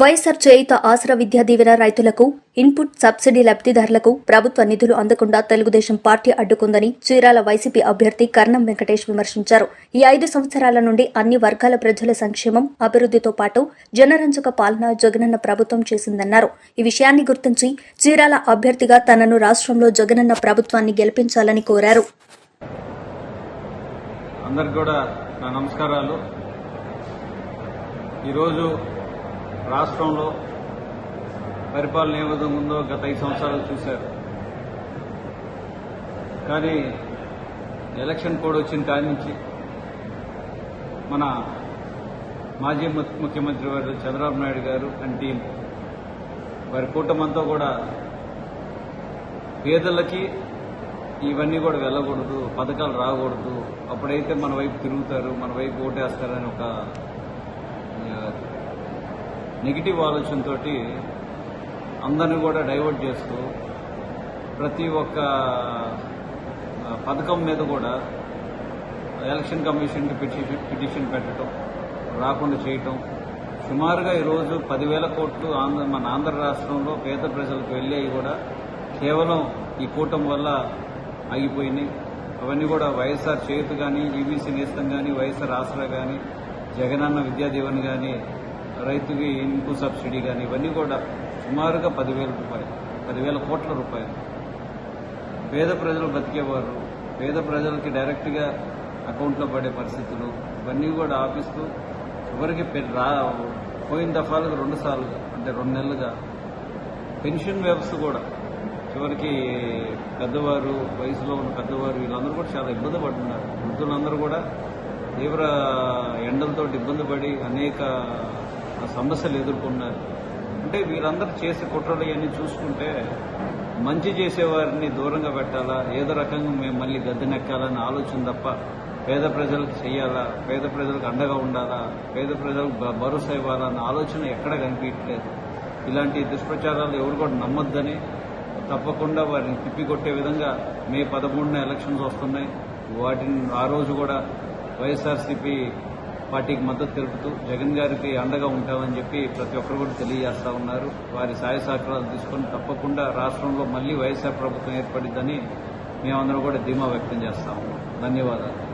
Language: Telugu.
వైఎస్ఆర్ చేయుత ఆసరా విద్యా దీవెన రైతులకు ఇన్పుట్ సబ్సిడీ లబ్దిదారులకు ప్రభుత్వ నిధులు అందకుండా తెలుగుదేశం పార్టీ అడ్డుకుందని చీరాల వైసీపీ అభ్యర్థి కర్ణం వెంకటేష్ విమర్శించారు. ఈ ఐదు సంవత్సరాల నుండి అన్ని వర్గాల ప్రజల సంక్షేమం అభివృద్దితో పాటు జనరంజక పాలన జగనన్న ప్రభుత్వం చేసిందన్నారు. ఈ విషయాన్ని గుర్తించి చీరాల అభ్యర్థిగా తనను రాష్ట్రంలో జగనన్న ప్రభుత్వాన్ని గెలిపించాలని కోరారు. నమస్కారాలు. ఈరోజు రాష్ట్రంలో పరిపాలన ఏ విధంగా ఉందో గత ఐదు సంవత్సరాలు చూశారు. కానీ ఎలక్షన్ కోడ్ వచ్చిన కాడి నుంచి మన మాజీ ము- ముఖ్యమంత్రి వారు చంద్రబాబు నాయుడు గారు అండ్ టీం వారి కూటమంతా కూడా పేదలకి ఇవన్నీ కూడా వెళ్ళకూడదు పథకాలు రాకూడదు. అప్పుడైతే మన వైపు తిరుగుతారు మన వైపు ఓటేస్తారని ఒక నెగిటివ్ ఆలోచనతో అందరిని కూడా డైవర్ట్ చేస్తూ ప్రతి ఒక్క పథకం మీద కూడా ఎలక్షన్ కమిషన్కి పిటిషన్ పిటిషన్ పెట్టడం రాకుండా చేయటం. సుమారుగా ఈరోజు పదివేల కోట్లు ఆంధ్ర మన ఆంధ్ర రాష్ట్రంలో పేద ప్రజలకు వెళ్ళేవి కూడా కేవలం ఈ కూటం వల్ల ఆగిపోయినాయి. అవన్నీ కూడా వైఎస్ఆర్ చేతు కానీ ఈబీసీ నేస్తం కానీ వైఎస్ఆర్ ఆసరా కానీ జగనన్న విద్యాదీవన్ కానీ రైతుకి ఇన్పు సబ్సిడీ కానీ ఇవన్నీ కూడా సుమారుగా పదివేల రూపాయలు పదివేల కోట్ల రూపాయలు. పేద ప్రజలు బతికేవారు పేద ప్రజలకి డైరెక్ట్గా అకౌంట్లో పడే పరిస్థితులు ఇవన్నీ కూడా ఆపిస్తూ చివరికి పె- రా పోయిన దఫాలకు రెండు సార్లు అంటే రెండు నెలలుగా పెన్షన్ వ్యవస్థ కూడా చివరికి పెద్దవారు వయసులో ఉన్న పెద్దవారు వీళ్ళందరూ కూడా చాలా ఇబ్బంది పడుతున్నారు. వృద్ధులందరూ కూడా తీవ్ర ఎండలతో ఇబ్బంది పడి అనేక సమస్యలు ఎదుర్కొన్నారు. అంటే వీరందరూ చేసే కుట్రలు ఇవన్నీ చూసుకుంటే మంచి చేసేవారిని దూరంగా పెట్టాలా? ఏదో రకంగా మేము మళ్ళీ గద్దెనెక్కాలని ఆలోచన తప్ప పేద ప్రజలకు చెయ్యాలా? పేద ప్రజలకు అండగా ఉండాలా? పేద ప్రజలకు భరోసా ఇవ్వాలన్న ఆలోచన ఎక్కడ కనిపించట్లేదు. ఇలాంటి దుష్ప్రచారాలు ఎవరు కూడా నమ్మొద్దని తప్పకుండా వారిని తిప్పికొట్టే విధంగా మే పదమూడున ఎలక్షన్స్ వస్తున్నాయి. వాటిని ఆ రోజు కూడా వైఎస్ఆర్సీపీ పార్టీకి మద్దతు తెలుపుతూ జగన్ గారికి అండగా ఉంటామని చెప్పి ప్రతి ఒక్కరు కూడా తెలియజేస్తా ఉన్నారు. వారి సాయ సహకారాలు తీసుకొని తప్పకుండా రాష్ట్రంలో మళ్ళీ వైఎస్ఆర్ ప్రభుత్వం ఏర్పడిద్దని మేమందరం కూడా ధీమా వ్యక్తం చేస్తా ఉన్నాం. ధన్యవాదాలు.